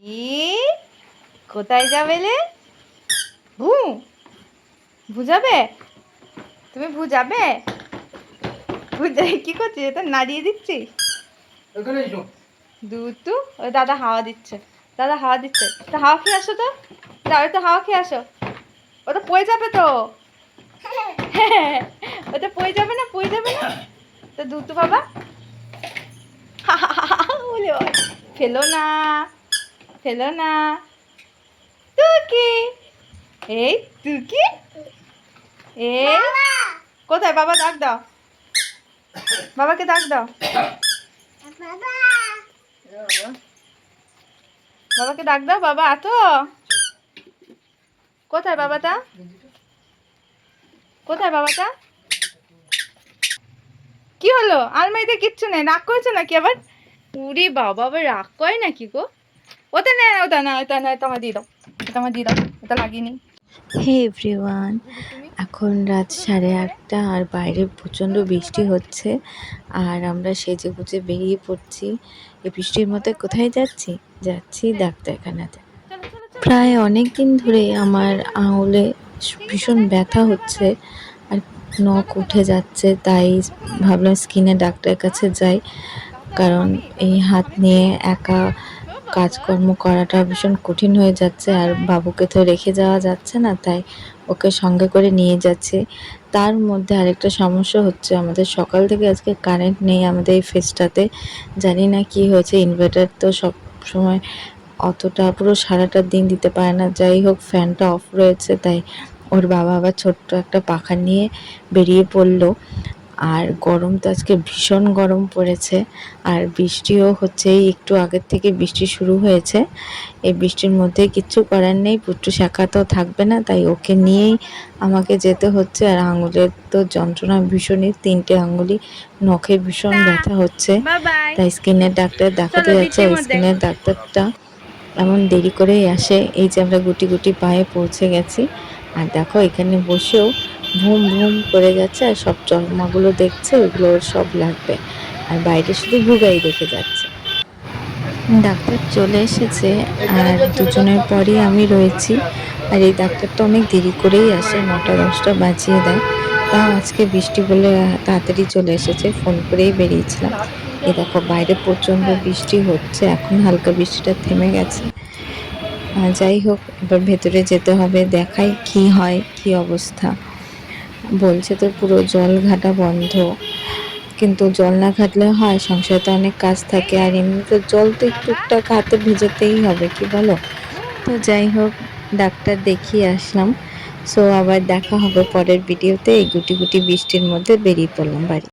কি কোথায় যাবে রে ভু ভু যাবে তুমি ভু যাবে ভু যাই কি করছিস? এটা নাড়িয়ে দিচ্ছিস? এসো। দুতু ওই দাদা হাওয়া দিচ্ছে। দাদা হাওয়া দিচ্ছে। তো হাওয়া খেয়ে আসো তো। দাও তো হাওয়া খেয়ে আসো। ওটা পড়ে যাবে তো। ওটা পড়ে যাবে না পড়ে যাবে না। তো দুতু বাবা? ফেলো না। ফেলো না। তুকি। এই তুকি। এই। কোথায়? বাবা ডাক দাও। বাবাকে ডাক দাও। বাবাকে ডাক দাও। বাবা আতো কোথায় বাবাটা? কোথায় বাবাটা? কি হলো? আলমারিতে কিচ্ছু নেই। রাগ করেছ নাকি আবার? উরি বাবা আবার রাগ করে নাকি গো? ওটা নেই ওটা না ওটা না আমার দিয়ে দাও ওটা আমার দিয়ে দাও নি হে এভরিওয়ান এখন রাত সাড়ে আটটা আর বাইরে প্রচণ্ড বৃষ্টি হচ্ছে আর আমরা সেজে গুজে বেরিয়ে পড়ছি। এই বৃষ্টির মধ্যে কোথায় যাচ্ছি? যাচ্ছি ডাক্তারখানাতে। প্রায় অনেক দিন ধরে আমার আঙুলে ভীষণ ব্যথা হচ্ছে আর নখ উঠে যাচ্ছে, তাই ভাবলাম স্কিনে ডাক্তারের কাছে যাই, কারণ এই হাত নিয়ে একা কাজকর্ম করাটা ভীষণ কঠিন হয়ে যাচ্ছে আর বাবুকে তো রেখে যাওয়া যাচ্ছে না, তাই ওকে সঙ্গে করে নিয়ে যাচ্ছে। তার মধ্যে আরেকটা সমস্যা হচ্ছে, আমাদের সকাল থেকে আজকে কারেন্ট নেই আমাদের এই ফেসটাতে জানি না কি হয়েছে ইনভার্টার তো সব সময় অতটা পুরো সারাটা দিন দিতে পারে না। যাই হোক ফ্যানটা অফ রয়েছে, তাই ওর বাবা আবার ছোট্ট একটা পাখা নিয়ে বেরিয়ে পড়ল। আর গরম তো আজকে ভীষণ গরম পড়েছে। আর বৃষ্টিও হচ্ছে একটু আগের থেকে বৃষ্টি শুরু হয়েছে। এই বৃষ্টির মধ্যে কিচ্ছু করার নেই পুট্টু শাখা তো থাকবে না তাই ওকে নিয়েই আমাকে যেতে হচ্ছে। আর আঙুলের তো যন্ত্রণা ভীষণই তিনটে আঙুলি নখে ভীষণ ব্যথা হচ্ছে। তাই স্কিনের ডাক্তার দেখাতে যাচ্ছে স্কিনের ডাক্তারটা এমন দেরি করেই আসে এই যে আমরা গুটি গুটি পায়ে পৌঁছে গেছি। আর দেখো এখানে বসেও ভুম ভুম করে যাচ্ছে আর সব চশমাগুলো দেখছে ওগুলো সব লাগবে। আর বাইরে শুধু ভুগাই দেখে যাচ্ছে। ডাক্তার চলে এসেছে আর দুজনের পরই আমি রয়েছি। আর এই ডাক্তারটা অনেক দেরি করেই আসে, নটা, দশটা বাজিয়ে দেয়। তাও আজকে বৃষ্টি বলে তাড়াতাড়ি চলে এসেছে, ফোন করেই বেরিয়েছিলাম। এই দেখো, বাইরে প্রচণ্ড বৃষ্টি হচ্ছে, এখন হালকা বৃষ্টিটা থেমে গেছে। যাই হোক, এবার ভেতরে যেতে হবে, দেখাই কি হয়, কি অবস্থা। বলছে তো পুরো জল ঘাটা বন্ধ। কিন্তু জল না ঘাটলে হয়, সংসারে তো অনেক কাজ থাকে, আর এমনিতে জল তো টুকটাক হাতে ভেজাতেই হবে, কি বলো? তো যাই হোক, ডাক্তার দেখিয়ে আসলাম। সো আবার দেখা হবে পরের ভিডিওতে এই গুটি গুটি বৃষ্টির মধ্যে বেরিয়ে পড়লাম বাড়ি।